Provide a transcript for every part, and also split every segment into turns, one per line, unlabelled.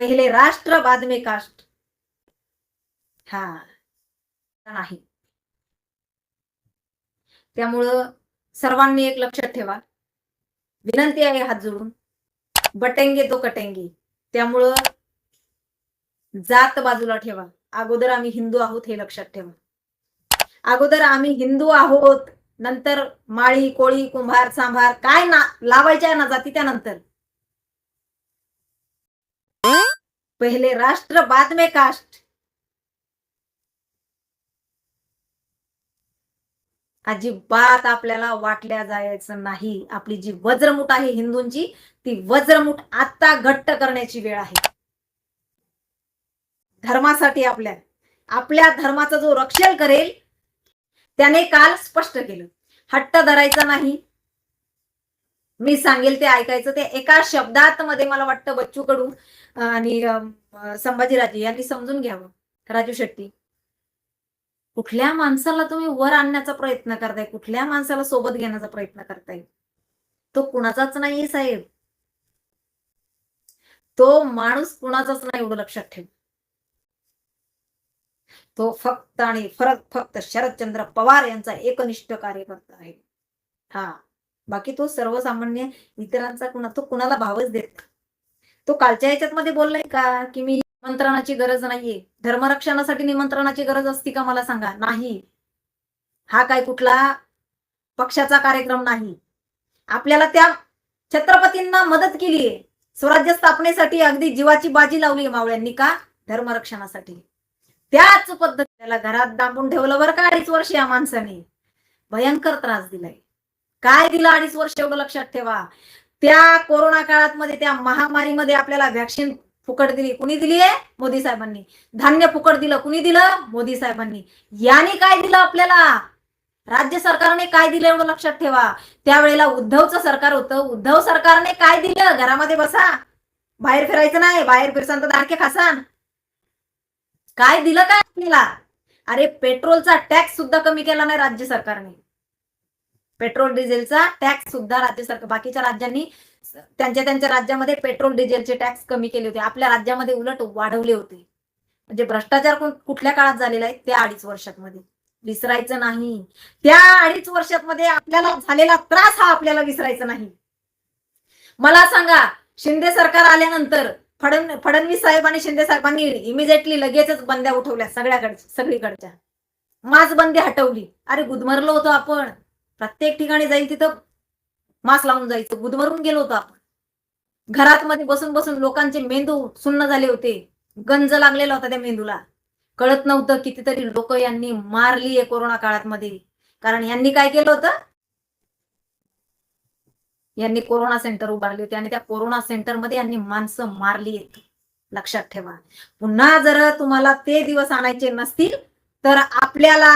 पहिले राष्ट्र बाद में कास्ट हा. नाही. त्यामुळं सर्वांनी एक लक्षात ठेवा. विनंती आहे हात जोडून. बटेंगे तो कटेंगे. त्यामुळं जात बाजूला ठेवा. अगोदर आम्ही हिंदू आहोत हे लक्षात ठेवा. अगोदर आम्ही हिंदू आहोत. नंतर माळी कोळी कुंभार सांभार काय ना लावायच्या ना जाती त्यानंतर. पहिले राष्ट्र बाद में कास्ट. अजिबात आपल्याला वाटल्या जायचं नाही. आपली जी वज्रमुठ आहे हिंदूंची ती वज्रमुठ आता घट्ट करण्याची वेळ आहे. धर्मासाठी आपल्या आपल्या धर्माचा जो रक्षण करेल त्याने काल स्पष्ट केलं. हट्ट धरायचा नाही मी सांगेल ते ऐकायचं. ते एका शब्दात मध्ये मला वाटतं बच्चू कडू आणि संभाजीराजे यांनी समजून घ्यावं. राजू शेट्टी. कुठल्या माणसाला तुम्ही वर आणण्याचा प्रयत्न करताय? कुठल्या माणसाला सोबत घेण्याचा प्रयत्न करताय? तो कुणाचाच नाहीये साहेब. तो माणूस कुणाचाच नाही एवढं लक्षात ठेव तो फक्त आणि फरक फक्त शरदचंद्र पवार यांचा एकनिष्ठ कार्यकर्ता आहे. हा. बाकी तो सर्वसामान्य इतरांचा कुणा तो कुणाला भावच देत तो कालच्या याच्यात मध्ये बोललाय का की मी निमंत्रणाची गरज नाहीये. धर्मरक्षणासाठी निमंत्रणाची गरज असती का मला सांगा. नाही. हा काय कुठला पक्षाचा कार्यक्रम नाही. आपल्याला त्या छत्रपतींना मदत केली स्वराज्य स्थापनेसाठी अगदी जीवाची बाजी लावली मावळ्यांनी का? धर्मरक्षणासाठी. त्याच पद्धतीला घरात दाबून ठेवलं. बरं का अडीच वर्ष या माणसाने. भयंकर त्रास दिलाय. काय दिलं अडीच वर्ष एवढं लक्षात ठेवा. त्या कोरोना काळात मध्ये त्या महामारीमध्ये आपल्याला व्हॅक्सिन फुकट दिली. कुणी दिली आहे मोदी साहेबांनी. धान्य फुकट दिलं. कुणी दिलं? मोदी साहेबांनी. याने काय दिलं आपल्याला? राज्य सरकारने काय दिलं एवढं लक्षात ठेवा. त्यावेळेला उद्धवचं सरकार होतं. उद्धव सरकारने काय दिलं? घरामध्ये बसा. बाहेर फिरायचं नाही. बाहेर फिरसान तर दारखे खासान. काय दिलं काय आपल्याला? अरे पेट्रोलचा टॅक्स सुद्धा कमी केला नाही राज्य सरकारने. पेट्रोल डिझेलचा टॅक्स सुद्धा राज्य सरकार बाकीच्या राज्यांनी त्यांच्या त्यांच्या राज्यामध्ये पेट्रोल डिझेलचे टॅक्स कमी केले होते. आपल्या राज्यामध्ये उलट वाढवले होते. म्हणजे भ्रष्टाचार कुठल्या काळात झालेला आहे? त्या अडीच वर्षात मध्ये विसरायचं नाही. त्या अडीच वर्षात मध्ये आपल्याला झालेला त्रास हा आपल्याला विसरायचा नाही. मला सांगा शिंदे सरकार आल्यानंतर फडण फडणवीस साहेब आणि शिंदे साहेबांनी इमिजिएटली लगेचच बंद्या उठवल्या सगळ्याकडच्या सगळीकडच्या. मास बंदी हटवली. अरे गुदमरलो होतो आपण. प्रत्येक ठिकाणी जाईल तिथं मास्क लावून जायचं. गुदमरून गेलो होतो आपण. घरात मध्ये बसून बसून लोकांचे मेंदू सुन्न झाले होते. गंज लागलेला होता त्या मेंदूला. कळत नव्हतं कितीतरी लोक यांनी मारली आहे कोरोना काळात मध्ये कारण यांनी काय केलं होतं? यांनी कोरोना सेंटर उभारले होते आणि त्या कोरोना सेंटरमध्ये यांनी माणसं मारली आहेत. लक्षात ठेवा. पुन्हा जर तुम्हाला ते दिवस आणायचे नसतील तर आपल्याला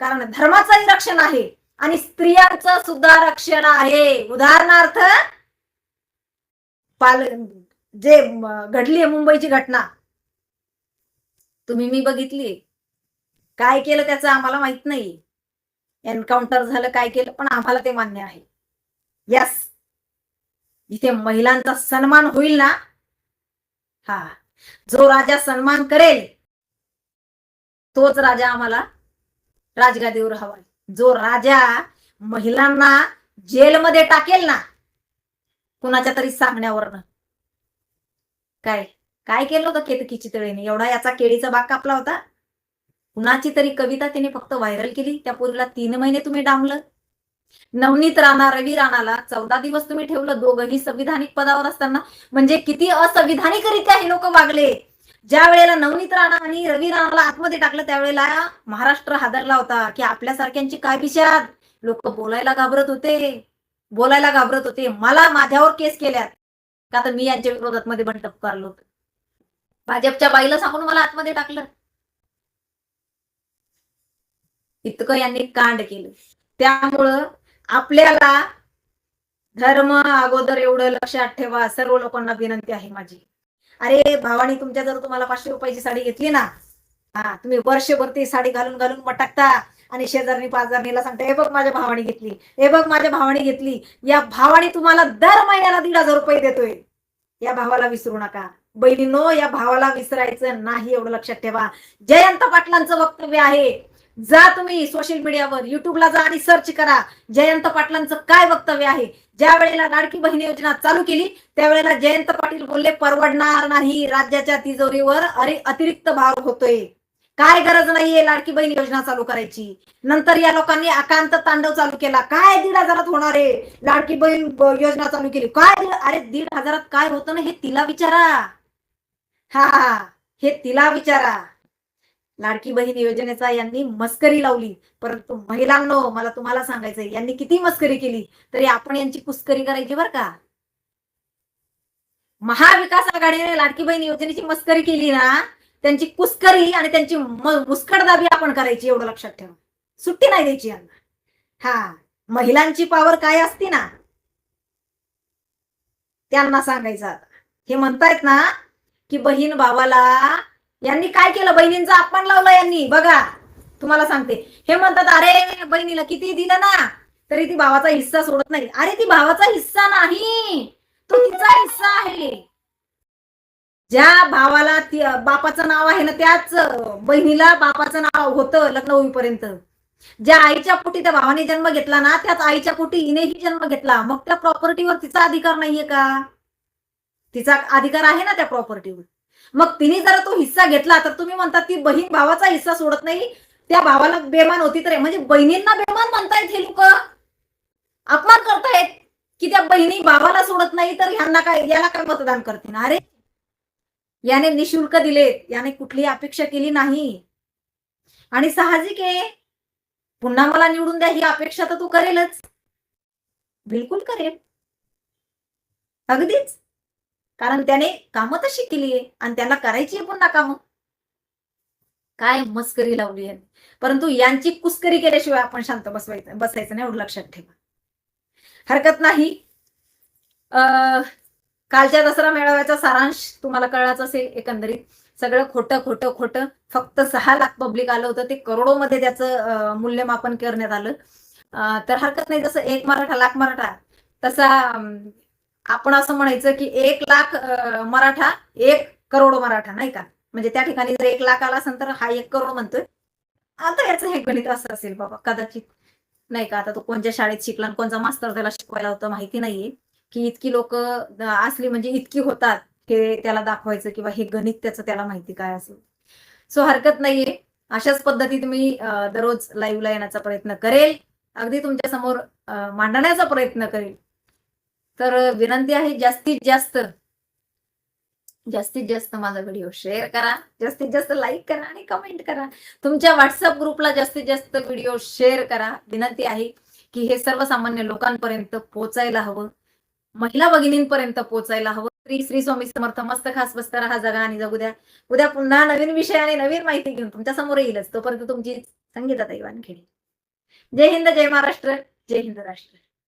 कारण धर्माचंही रक्षण आहे आणि स्त्रियांचं सुद्धा रक्षण आहे. उदाहरणार्थ पाल जे घडली आहे मुंबईची घटना. तुम्ही मी बघितली. काय केलं त्याचं आम्हाला माहीत नाही. एन्काउंटर झालं काय केलं पण आम्हाला ते मान्य आहे. यस इथे महिलांचा सन्मान होईल ना? हा. जो राजा सन्मान करेल तोच राजा आम्हाला राजगादीवर हवाय जो राजा महिलांना जेलमध्ये टाकेल ना कुणाच्या तरी सांगण्यावरनं. काय? काय केलं होतं केतकीची तळेने? एवढा याचा केळीचा बाग कापला होता. कुणाची तरी कविता तिने फक्त व्हायरल केली. त्या पोरीला तीन महिने तुम्ही डांबलं. नवनीत राणा रवी राणाला चौदा दिवस तुम्ही ठेवलं. दोघही संविधानिक पदावर असताना. म्हणजे किती असंविधानिकरित्या हे लोक वागले? ज्या वेळेला नवनीत राणा आणि रवी राणाला आतमध्ये टाकलं त्यावेळेला महाराष्ट्र हादरला होता. की आपल्यासारख्यांची काय पिशात लोक बोलायला घाबरत होते. बोलायला घाबरत होते. मला माझ्यावर केस केल्यात. का तर मी यांच्या विरोधात मध्ये बंड करलो होतो. भाजपच्या बाईला सांगून मला आतमध्ये टाकलं. इतकं यांनी कांड केलं. त्यामुळं आपल्याला धर्म अगोदर एवढं लक्षात ठेवा. सर्व लोकांना विनंती आहे माझी. अरे भावानी तुमच्या जर तुम्हाला पाचशे रुपयाची साडी घेतली ना हा तुम्ही वर्षभर ती साडी घालून घालून मटकता आणि शेजारणी पाजारणीला सांगता हे बघ माझ्या भावाने घेतली हे बघ माझ्या भावाने घेतली या भावाने तुम्हाला दर महिन्याला दीड हजार रुपये देतोय. या भावाला विसरू नका. बहिणीनो या भावाला विसरायचं नाही एवढं लक्षात ठेवा. जयंत पाटलांचं वक्तव्य आहे. जा तुम्ही सोशल मीडियावर युट्यूबला जा आणि सर्च करा. जयंत पाटलांचं काय वक्तव्य आहे? ज्या वेळेला लाडकी बहीण योजना चालू केली त्यावेळेला जयंत पाटील बोलले परवडणार नाही राज्याच्या तिजोरीवर अरे अतिरिक्त भार होतोय. काय गरज नाहीये लाडकी बहीण योजना चालू करायची. नंतर या लोकांनी आकांत तांडव चालू केला. काय दीड हजारात होणार आहे? लाडकी बहीण योजना चालू केली. काय अरे दीड हजारात काय होतं ना हे तिला विचारा. हा. हे तिला विचारा. लाडकी बहीण योजनेचा यांनी मस्करी लावली. परंतु महिलांनो मला तुम्हाला सांगायचंय यांनी किती मस्करी केली? तरी आपण यांची कुस्करी करायची बर का? महाविकास आघाडीने लाडकी बहीण योजनेची मस्करी केली ना त्यांची कुस्करी आणि त्यांची मुस्कडदाबी मुस्कटदाबी आपण करायची एवढं लक्षात ठेवा. सुट्टी नाही द्यायची यांना. हा महिलांची पावर काय असती ना? त्यांना सांगायचं आता. हे म्हणतायत ना की बहीण भावाला यांनी काय केलं? बहिणींचा अपमान लावला यांनी. बघा तुम्हाला सांगते. हे म्हणतात अरे बहिणीला किती दिलं ना तरी ती भावाचा हिस्सा सोडत नाही. अरे ती भावाचा हिस्सा नाही. तो तिचा हिस्सा आहे. ज्या भावाला बापाचं नाव आहे ना त्याच बहिणीला बापाचं नाव होतं लग्न होईपर्यंत ज्या आईच्या पोटी त्या भावाने जन्म घेतला ना त्याच आईच्या पोटी हिनेही जन्म घेतला. मग त्या प्रॉपर्टीवर तिचा अधिकार नाहीये का? तिचा अधिकार आहे ना त्या प्रॉपर्टीवर मग तिने जर तो हिस्सा घेतला तर तुम्ही म्हणता ती बहीण भावाचा हिस्सा सोडत नाही. त्या भावाला बेमान होती तर म्हणजे बहिणींना बेमान म्हणतायत हे लोक. अपमान करतायत की त्या बहिणी भावाला सोडत नाही तर ह्यांना काय याला काय मतदान करतील? अरे याने निशुल्क दिले याने कुठली अपेक्षा केली नाही. आणि साहजिक आहे. पुन्हा मला निवडून द्या ही अपेक्षा तर तू करेलच. बिलकुल करेल. अगदीच. कारण त्याने कामं तशी केली आहे आणि त्यांना करायची आहे पुन्हा कामं. काय मस्करी लावली आहे. परंतु यांची कुस्करी केल्याशिवाय आपण शांत बसवायचं बसायचं नाही एवढं लक्षात ठेवा. हरकत नाही. अं, कालच्या दसरा मेळाव्याचा सारांश तुम्हाला कळलाच असेल एकंदरीत. सगळं खोटं खोटं खोटं. फक्त सहा लाख पब्लिक आलं होतं. ते करोडोमध्ये त्याचं मूल्यमापन करण्यात आलं. तर हरकत नाही. जसं एक मराठा लाख मराठा. तसा आपण असं म्हणायचं की एक लाख मराठा एक करोड मराठा नाही का? म्हणजे त्या ठिकाणी जर एक लाख आला असेल तर हा एक करोड म्हणतोय. आता याचं हे गणित असं असेल बाबा कदाचित. नाही का? आता तो कोणत्या शाळेत शिकला आणि कोणता मास्तर त्याला शिकवायला होतं माहिती नाहीये. की इतकी लोक असली म्हणजे इतकी होतात हे त्याला दाखवायचं किंवा हे गणित त्याचं त्याला माहिती काय असेल. सो हरकत नाहीये. अशाच पद्धतीत मी दररोज लाईव्हला येण्याचा प्रयत्न करेल. अगदी तुमच्यासमोर मांडण्याचा प्रयत्न करेल. तर विनंती आहे जास्तीत जास्त जास्तीत जास्त माझा व्हिडिओ शेअर करा जास्तीत जास्त लाईक करा आणि कमेंट करा. तुमच्या व्हॉट्सअप ग्रुपला जास्तीत जास्त व्हिडिओ शेअर करा. विनंती आहे की हे सर्वसामान्य लोकांपर्यंत पोहोचायला हवं. महिला भगिनींपर्यंत पोहोचायला हवं. श्री श्री स्वामी समर्थ मस्त खास बसता राहा जगा आणि जगू द्या. उद्या पुन्हा नवीन विषय आणि नवीन माहिती घेऊन तुमच्यासमोर येईलच. तोपर्यंत तुमची संगीता खेळी जय हिंद जय महाराष्ट्र जय हिंद राष्ट्र.